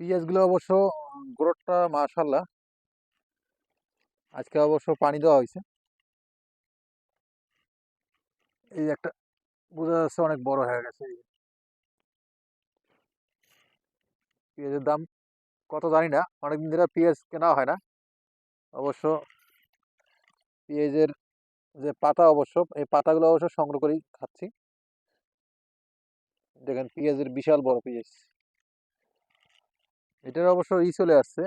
পেঁয়াজগুলো অবশ্য গ্রোথটা মাশাল্লাহ আজকে অবশ্য পানি দেওয়া হয়েছে। এই একটা বোঝা যাচ্ছে অনেক বড় হয়ে গেছে। পেঁয়াজের দাম কত জানি না, অনেকদিন ধরে পেঁয়াজ কেনা হয় না। অবশ্য পেঁয়াজের যে পাতা অবশ্য, এই পাতাগুলো অবশ্য সংগ্রহ করেই খাচ্ছি। দেখেন পেঁয়াজের বিশাল বড় পেঁয়াজ। এটার অবশ্য ই চলে আসছে,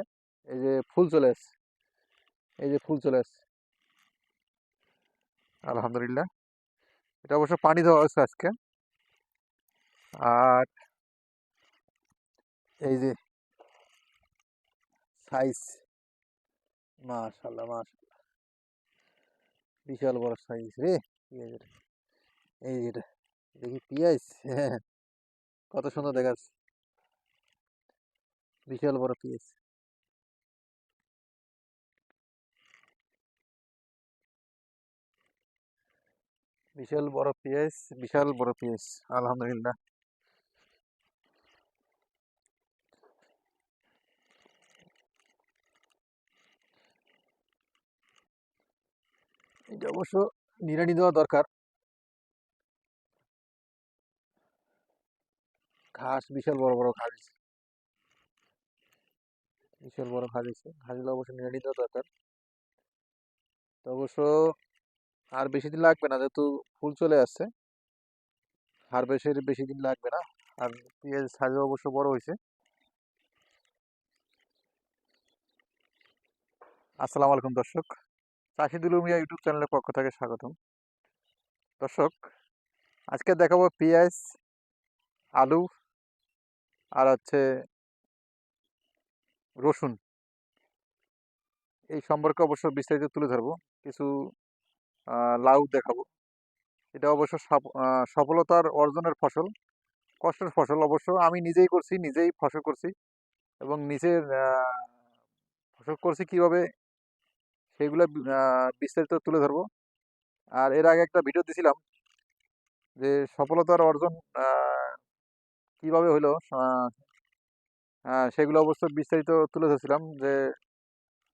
এই যে ফুল চলে আসছে, এই যে ফুল চলে আসছে। আলহামদুলিল্লাহ, এটা অবশ্য পানি দেওয়া হয়েছে আজকে। আর এই যে সাইজ মাশাল্লাহ মাশাল্লাহ বিশাল বড় সাইজ রে পেঁয়াজের এই যেটা দেখি পেঁয়াজ হ্যাঁ কত সুন্দর দেখাচ্ছে। বিশাল বড় পেঁয়াজ বিশাল বড় পেঁয়াজ বিশাল বড় পেঁয়াজ আলহামদুলিল্লাহ। এটা অবশ্য নিড়ানি দেওয়া দরকার। ঘাস, বিশাল বড় বড় ঘাস। বিশাল বড় ঘাস হয়েছে ঘাসগুলো অবশ্য নিড়ানি দেওয়া দরকার। তো অবশ্য আর বেশি দিন লাগবে না, যেহেতু ফুল চলে আসছে। হারভেস্টের বেশি দিন লাগবে না। আর পেঁয়াজ সাইজও অবশ্য বড় হয়েছে। আসসালামু আলাইকুম দর্শক। চাষিদুল মিয়া ইউটিউব চ্যানেলের পক্ষ থেকে স্বাগতম। দর্শক, আজকে দেখাবো পেঁয়াজ, আলু আর হচ্ছে রসুন এই সম্পর্কে অবশ্য বিস্তারিত তুলে ধরবো। কিছু লাউ দেখাবো। এটা অবশ্য সফ- সফলতার অর্জনের ফসল, কষ্টের ফসল অবশ্য। আমি নিজেই করছি, নিজেই ফসল করছি এবং নিজের ফসল করছি কীভাবে সেগুলো বিস্তারিত তুলে ধরবো। আর এর আগে একটা ভিডিও দিছিলাম যে সফলতার অর্জন কীভাবে হলো সেগুলো অবশ্য বিস্তারিত তুলে ধরছিলাম যে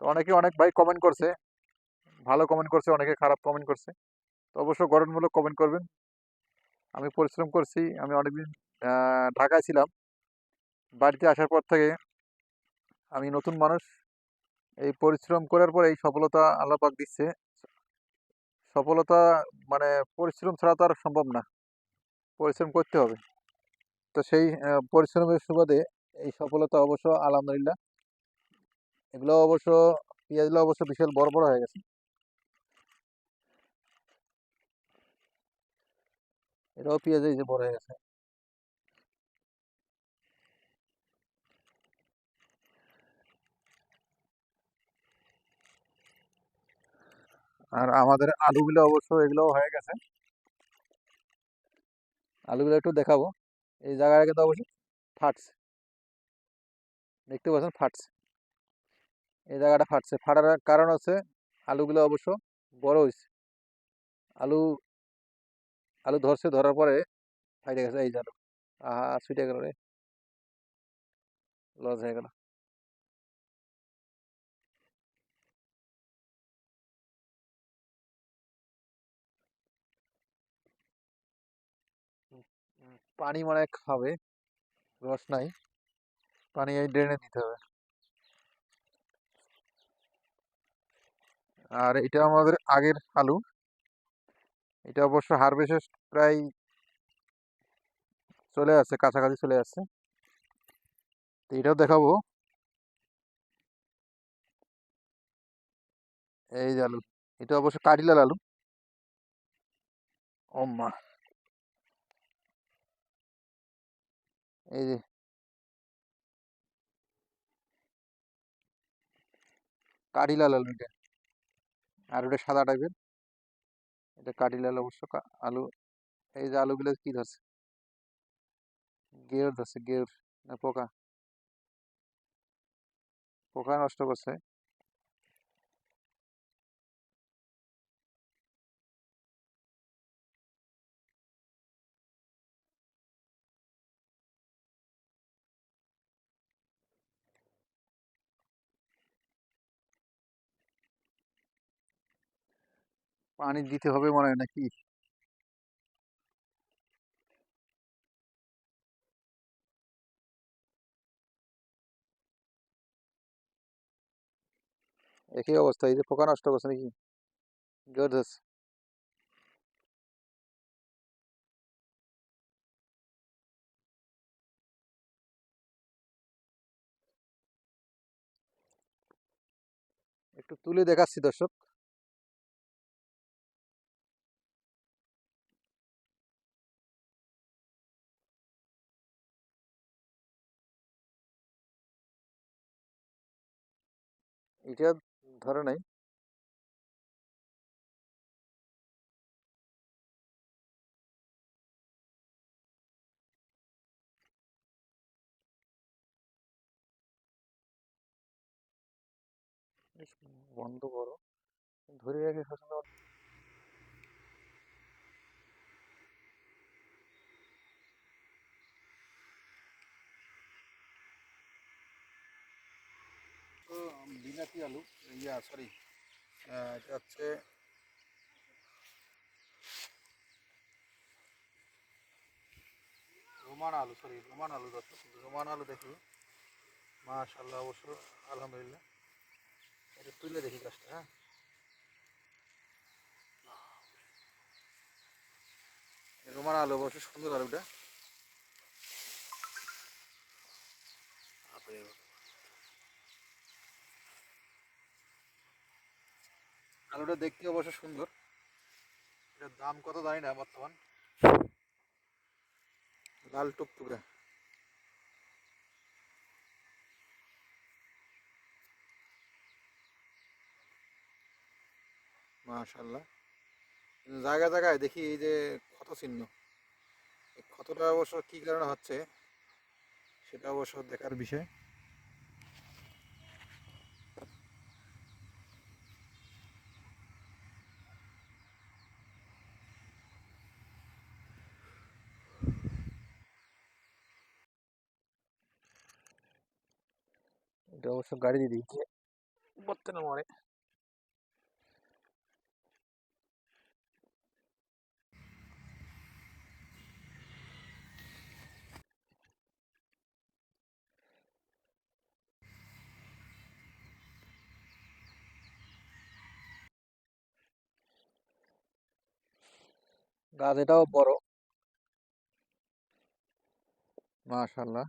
অনেকে অনেক ভাই কমেন্ট করছে, ভালো কমেন্ট করছে, অনেকে খারাপ কমেন্ট করছে। তো অবশ্য গঠনমূলক কমেন্ট করবেন। আমি পরিশ্রম করছি, আমি অনেকদিন ঢাকায় ছিলাম। বাড়িতে আসার পর থেকে আমি নতুন মানুষ। এই পরিশ্রম করার পর এই সফলতা আল্লাহ পাক দিচ্ছে। সফলতা মানে পরিশ্রম ছাড়া তো আর সম্ভব না। পরিশ্রম করতে হবে। তো সেই পরিশ্রমের সুবাদে এই সফলতা অবশ্য আলহামদুলিল্লাহ। এগুলো অবশ্য, পেঁয়াজগুলো অবশ্য বিশাল বড় বড় হয়ে গেছে। এটাও পেঁয়াজ এই যে বড় হয়ে গেছে। আর আমাদের আলুগুলো অবশ্য এগুলোও হয়ে গেছে। আলুগুলো একটু দেখাবো। এই জায়গায় কিন্তু অবশ্যই ফাটছে দেখতে পাচ্ছেন ফাটছে। এই জায়গাটা ফাটছে। ফাটার কারণ হচ্ছে আলুগুলো অবশ্য বড় হয়েছে আলু আলু ধরছে, ধরার পরে ফাইটে গেছে। এই আলু, আহা, ছুটে গেল রে। লস হয়ে গেল। পানি মানে খাবে। রস নাই। পানি এই ড্রেনে দিতে হবে। আর এটা আমাদের আগের আলু। এটা অবশ্য হারভেস্টের প্রায় চলে আসছে, কাছাকাছি চলে আসছে। তো এটাও দেখাবো। এই যে আলু। এটা অবশ্য কাঠিলাল আলু। ও মা এই যে কাঠিলাল আলু এটা। আর ওটা সাদা টাইপের এটা কাঠিলাল অবশ্য কা- আলু। এই যে আলুগুলো কি ধরছে? গেউর ধরছে গেউর না পোকা? পোকা নষ্ট করছে। পানি দিতে হবে মনে হয় নাকি? একই অবস্থা, এই যে পোকা নষ্ট করছে নাকি? গেট আছে একটু তুলে দেখাচ্ছি দর্শক। এটা ধরে নাই। বন্ধ করো। ধরে রেখে শাসন ইয়া সরি এটা হচ্ছে রোমান আলু সরি রোমান আলু রোমান আলু দেখি। মাশাল্লাহ অবশ্য, আলহামদুলিল্লাহ। এটা তুলে দেখি গাছটা হ্যাঁ। রোমান আলু অবশ্য সুন্দর আলুটা। আলুটা দেখতে অবশ্য সুন্দর। এটার দাম কত জানি না বর্তমান। লাল টুকটুকে। মাশাল্লাহ কিন্তু জায়গায় দেখি এই যে ক্ষত চিহ্ন। ক্ষতটা অবশ্য কী কারণে হচ্ছে, সেটা অবশ্য দেখার বিষয়। এটা অবশ্য গাড়ি দিয়ে দিয়েছে। বলতে না মরে। গাছ এটাও বড়। মাশাল্লাহ।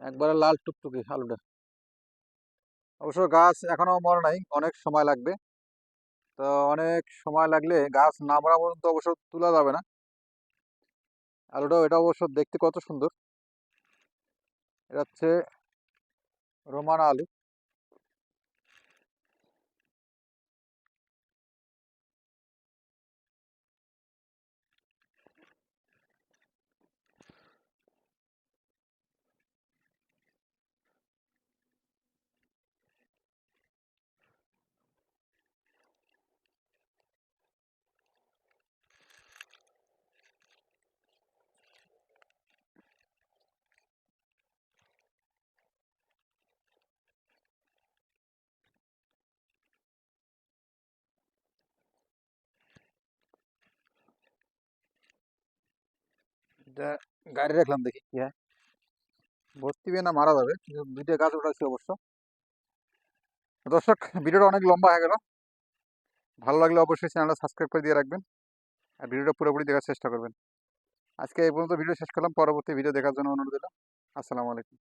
একবারে লাল টুকটুকি আলুটা। অবশ্য গাছ এখনও মরে নাই, অনেক সময় লাগবে। তো অনেক সময় লাগলে গাছ না মরা পর্যন্ত অবশ্য তোলা যাবে না। আলুটাও এটা অবশ্য দেখতে কত সুন্দর। এটা হচ্ছে রোমানা আলু। এটা গাড়ি রাখলাম দেখি কি হয়। ভর্তি না মারা যাবে, কিন্তু দুইটা গাছ উঠাচ্ছি অবশ্য। দর্শক, ভিডিওটা অনেক লম্বা হয়ে গেল। ভালো লাগলে অবশ্যই চ্যানেলটা সাবস্ক্রাইব করে দিয়ে রাখবেন। আর ভিডিওটা পুরোপুরি দেখার চেষ্টা করবেন। আজকে এই পর্যন্ত ভিডিও শেষ করলাম। পরবর্তী ভিডিও দেখার জন্য অনুরোধ দিলাম আসসালামু আলাইকুম।